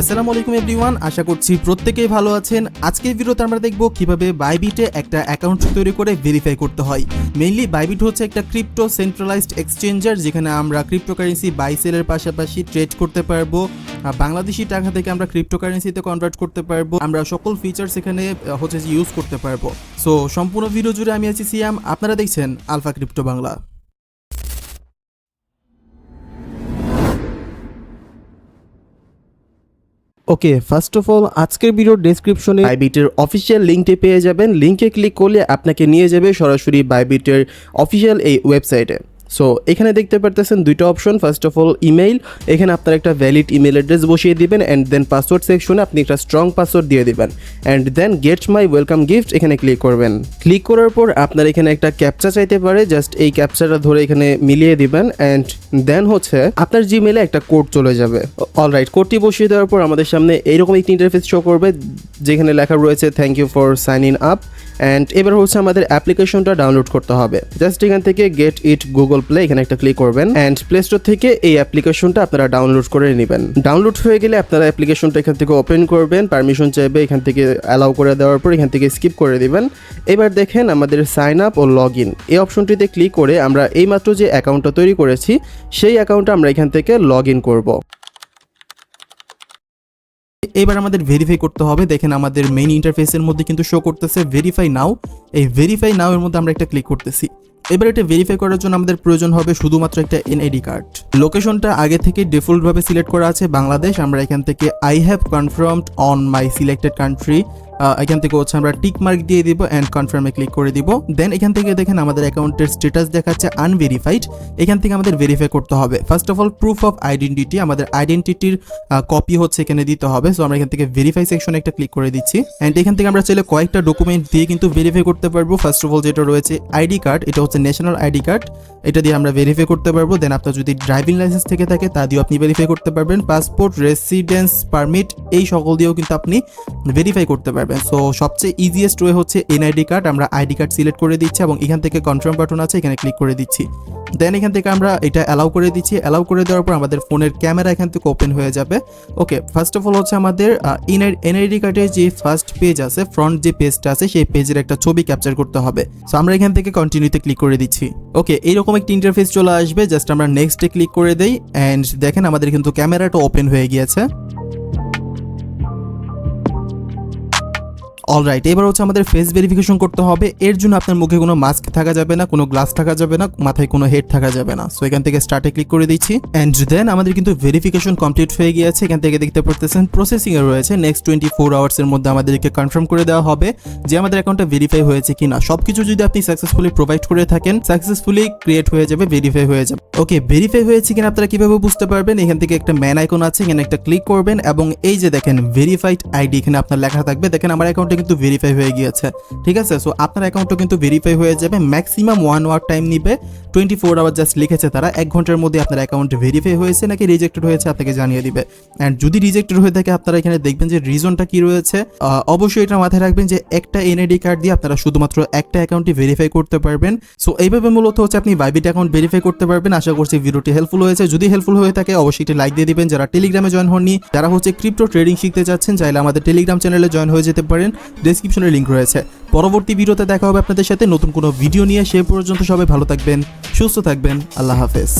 আসসালামু আলাইকুম এভরিওয়ান, আশা করছি প্রত্যেকেই ভালো আছেন। আজকের ভিডিওতে আমরা দেখব কীভাবে বাইবিটে একটা অ্যাকাউন্ট তৈরি করে ভেরিফাই করতে হয়। মেইনলি বাইবিট হচ্ছে একটা ক্রিপ্টো সেন্ট্রালাইজড এক্সচেঞ্জার যেখানে আমরা ক্রিপ্টোকারেন্সি বাই সেলের পাশাপাশি ট্রেড করতে পারব। বাংলাদেশি টাকা থেকে আমরা ক্রিপ্টোকারেন্সিতে কনভার্ট করতে পারব। আমরা সকল ফিচার্স এখানে হচ্ছে ইউজ করতে পারব। সো সম্পূর্ণ ভিডিও জুড়ে আমি আছি সিয়াম আপনারা দেখছেন alpha crypto Bangla okay first of all আজকের ভিডিওর ডেসক্রিপশনে বাইবিটের অফিসিয়াল লিঙ্কটি পেয়ে যাবেন। লিঙ্কে ক্লিক করলে আপনাকে নিয়ে যাবে সরাসরি বাইবিটের অফিসিয়াল এই ওয়েবসাইটে সো এখানে দেখতে পারতেছেন দুইটা option first of all email এখানে আপনার একটা ভ্যালিড ইমেল অ্যাড্রেস বসিয়ে দিবেন অ্যান্ড দেন পাসওয়ার্ড সেকশনে আপনি একটা স্ট্রং পাসওয়ার্ড দিয়ে দিবেন। And then get my welcome gift এখানে ক্লিক করবেন। ক্লিক করার পর আপনার এখানে একটা ক্যাপচা চাইতে পারে। জাস্ট এই ক্যাপচাটা ধরে এখানে মিলিয়ে দিবেন অ্যান্ড দেন হচ্ছে আপনার জিমেলে একটা কোড চলে যাবে। অলরাইট কোডটি বসিয়ে দেওয়ার পর আমাদের সামনে এইরকম একটি ইন্টারফেস শো করবে। যেখানে লেখা রয়েছে thank you for sign in up and এবার হচ্ছে আমাদের অ্যাপ্লিকেশনটা ডাউনলোড করতে হবে। জাস্ট এখান থেকে গেট ইট গুগল প্লে এখানে একটা ক্লিক করবেন। অ্যান্ড প্লে স্টোর থেকে এই অ্যাপ্লিকেশনটা আপনারা ডাউনলোড করে নেবেন। ডাউনলোড হয়ে গেলে আপনারা অ্যাপ্লিকেশনটা এখান থেকে ওপেন করবেন। পারমিশন চাইবে এখান থেকে অ্যালাউ করে দেওয়ার পর এখান থেকে স্কিপ করে দিবেন। এবার দেখেন আমাদের সাইন আপ ও লগ ইন এই অপশনটিতে ক্লিক করে আমরা এইমাত্র যে অ্যাকাউন্টটা তৈরি করেছি, সেই অ্যাকাউন্টটা আমরা এখান থেকে লগ ইন করব। এবার আমাদের ভেরিফাই করতে হবে। দেখেন আমাদের মেইন ইন্টারফেসের মধ্যে কিন্তু শো করতেছে ভেরিফাই নাও এই ভেরিফাই নাও এর মধ্যে আমরা একটা ক্লিক করতেছি। এবার এটা ভেরিফাই করার জন্য আমাদের প্রয়োজন হবে শুধুমাত্র একটা এনআইডি কার্ড লোকেশনটা আগে থেকে ডিফল্টভাবে সিলেক্ট করা আছে বাংলাদেশ। আমরা এখান থেকে I have confirmed on my selected country এখান থেকে হচ্ছে আমরা টিক মার্ক দিয়ে দিব অ্যান্ড কনফার্মে ক্লিক করে দিব। দেন এখান থেকে দেখেন আমাদের অ্যাকাউন্টের স্ট্যাটাস দেখাচ্ছে আনভেরিফাইড এখান থেকে আমাদের ভেরিফাই করতে হবে। First of all proof of identity আমাদের আইডেন্টিটির কপি হচ্ছে এখানে দিতে হবে। সো আমরা এখান থেকে ভেরিফাই সেকশনে একটা ক্লিক করে দিচ্ছি। অ্যান্ড এখান থেকে আমরা চাইলে কয়েকটা ডকুমেন্ট দিয়ে কিন্তু ভেরিফাই করতে পারব। ফার্স্ট অফ অল যেটা রয়েছে আইডি কার্ড এটা হচ্ছে ন্যাশনাল আইডি কার্ড এটা দিয়ে আমরা ভেরিফাই করতে পারব। দেন আপনার যদি ড্রাইভিং লাইসেন্স থেকে থাকে, তা দিয়েও আপনি ভেরিফাই করতে পারবেন। পাসপোর্ট রেসিডেন্স পারমিট এই সকল দিয়েও কিন্তু আপনি ভেরিফাই করতে পারবেন। সো সবচেয়ে ইজিয়েস্ট ওয়ে হচ্ছে এনআইডি কার্ড আমরা আইডি কার্ড সিলেক্ট করে দিচ্ছি এবং এখান থেকে কনফার্ম বাটন আছে, এখানে ক্লিক করে দিচ্ছি। দেন এখান থেকে আমরা এটা অ্যালাউ করে দিচ্ছি। অ্যালাউ করে দেওয়ার পর আমাদের ফোনের ক্যামেরা এখান থেকে ওপেন হয়ে যাবে। ওকে ফার্স্ট অফ অল হচ্ছে আমাদের এনআইডি কার্ডের যে ফার্স্ট পেজ আছে ফ্রন্ট যে পেজটা আছে, সেই পেজের একটা ছবি ক্যাপচার করতে হবে। সো আমরা এখান থেকে কন্টিনিউতে ক্লিক করে দিচ্ছি। ওকে এইরকম একটি ইন্টারফেস চলে আসবে। জাস্ট আমরা নেক্সটে ক্লিক করে দেই। অ্যান্ড দেখেন আমাদের কিন্তু ক্যামেরাটা ওপেন হয়ে গিয়েছে। অলরাইট এবার হচ্ছে আমাদের ফেস ভেরিফিকেশন করতে হবে। এর জন্য আপনার মুখে কোনো মাস্ক থাকা যাবে না, কোনো গ্লাস থাকা যাবে না, মাথায় কোনো হেড থাকা যাবে না। সো এখান থেকে স্টার্টে ক্লিক করে দিচ্ছি। অ্যান্ড দেন আমাদের কিন্তু ভেরিফিকেশন কমপ্লিট হয়ে গিয়েছে। এখান থেকে দেখতে পারতেছেন প্রসেসিং এ রয়েছে। নেক্সট টোয়েন্টি ফোর আওয়ার্সের মধ্যে আমাদেরকে কনফার্ম করে দেওয়া হবে যে আমাদের অ্যাকাউন্টটা ভেরিফাই হয়েছে কিনা। সবকিছু যদি আপনি সাকসেসফুলি প্রোভাইড করে থাকেন সাকসেসফুলি ক্রিয়েট হয়ে যাবে ভেরিফাই হয়ে যাবে। ওকে ভেরিফাই হয়েছে কিনা আপনারা কীভাবে বুঝতে পারবেন? এখান থেকে একটা ম্যান আইকন আছে, এখানে একটা ক্লিক করবেন। এবং এই যে দেখেন ভেরিফাইড আইডি এখানে আপনার লেখা থাকবে। দেখেন, আমার অ্যাকাউন্টটা কিন্তু ভেরিফাই হয়ে গিয়েছে, ঠিক আছে? সো আপনার অ্যাকাউন্টটা কিন্তু ভেরিফাই হয়ে যাবে। ম্যাক্সিমাম ওয়ান আওয়ার টাইম নিবে। টোয়েন্টি ফোর আওয়ার জাস্ট লিখেছে তারা। এক ঘণ্টার মধ্যে আপনার অ্যাকাউন্ট ভেরিফাই হয়েছে নাকি রিজেক্টেড হয়েছে আপনাকে জানিয়ে দিবে। অ্যান্ড যদি রিজেক্টেড হয়ে থাকে, আপনারা এখানে দেখবেন যে রিজনটা কি রয়েছে। অবশ্যই এটা মাথায় রাখবেন যে একটা এনআইডি কার্ড দিয়ে আপনারা শুধুমাত্র একটা অ্যাকাউন্টই ভেরিফাই করতে পারবেন। সো এইভাবে মূলত হচ্ছে আপনি বাইবিট অ্যাকাউন্ট ভেরিফাই করতে পারবেন। আশা করছি ভিডিওটি হেল্পফুল হয়েছে। যদি হেল্পফুল হয়ে থাকে, অবশ্যই একটি লাইক দিয়ে দিবেন। যারা টেলিগ্রামে জয়েন হননি যারা হচ্ছে ক্রিপ্টো ট্রেডিং শিখতে চাচ্ছেন চাইলে আমাদের টেলিগ্রাম চ্যানেলে জয়েন হয়ে যেতে পারেন। ডেসক্রিপশনে লিঙ্ক রয়েছে। পরবর্তী ভিডিওতে দেখা হবে আপনাদের সাথে। নতুন কোনো ভিডিও নিয়ে সে পর্যন্ত সবাই ভালো থাকবেন, সুস্থ থাকবেন। আল্লাহ হাফেজ।